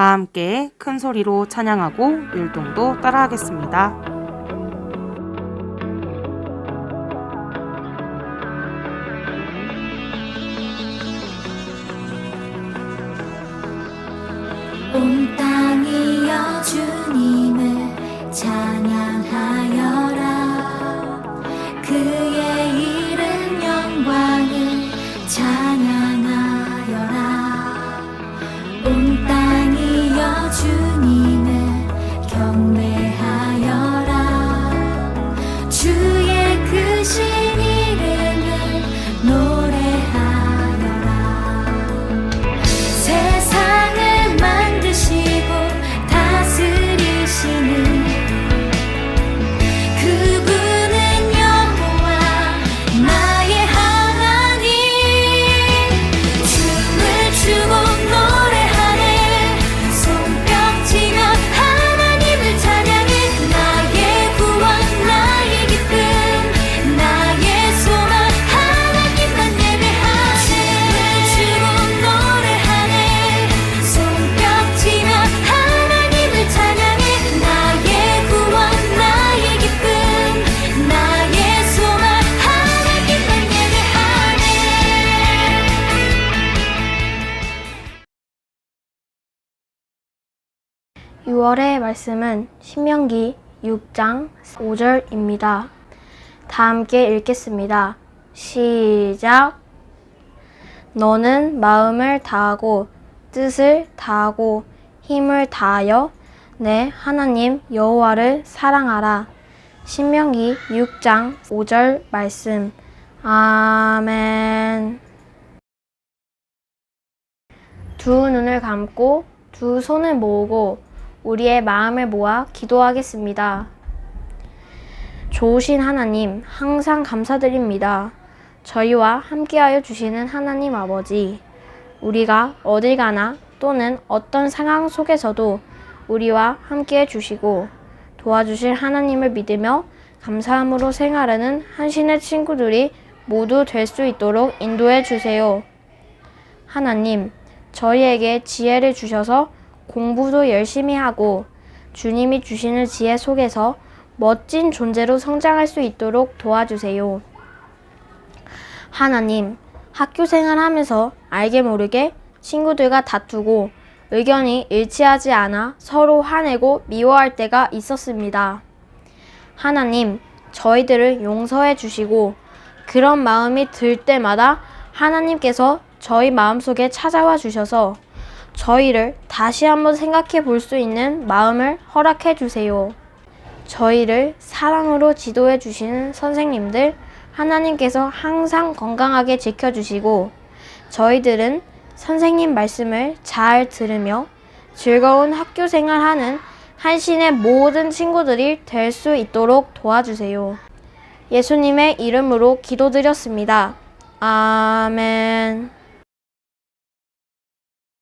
다 함께 큰 소리로 찬양하고 율동도 따라하겠습니다. 온 땅이여 주님을 찬양 6월의 말씀은 신명기 6장 5절입니다. 다 함께 읽겠습니다. 시작. 너는 마음을 다하고 뜻을 다하고 힘을 다하여 내 하나님 여호와를 사랑하라. 신명기 6장 5절 말씀. 아멘. 두 눈을 감고 두 손을 모으고 우리의 마음을 모아 기도하겠습니다. 좋으신 하나님, 항상 감사드립니다. 저희와 함께하여 주시는 하나님 아버지, 우리가 어딜 가나 또는 어떤 상황 속에서도 우리와 함께해 주시고 도와주실 하나님을 믿으며 감사함으로 생활하는 한신의 친구들이 모두 될 수 있도록 인도해 주세요. 하나님, 저희에게 지혜를 주셔서 공부도 열심히 하고 주님이 주시는 지혜 속에서 멋진 존재로 성장할 수 있도록 도와주세요. 하나님, 학교 생활하면서 알게 모르게 친구들과 다투고 의견이 일치하지 않아 서로 화내고 미워할 때가 있었습니다. 하나님, 저희들을 용서해 주시고 그런 마음이 들 때마다 하나님께서 저희 마음속에 찾아와 주셔서 저희를 다시 한번 생각해 볼 수 있는 마음을 허락해 주세요. 저희를 사랑으로 지도해 주시는 선생님들 하나님께서 항상 건강하게 지켜주시고 저희들은 선생님 말씀을 잘 들으며 즐거운 학교 생활하는 한신의 모든 친구들이 될 수 있도록 도와주세요. 예수님의 이름으로 기도드렸습니다. 아멘.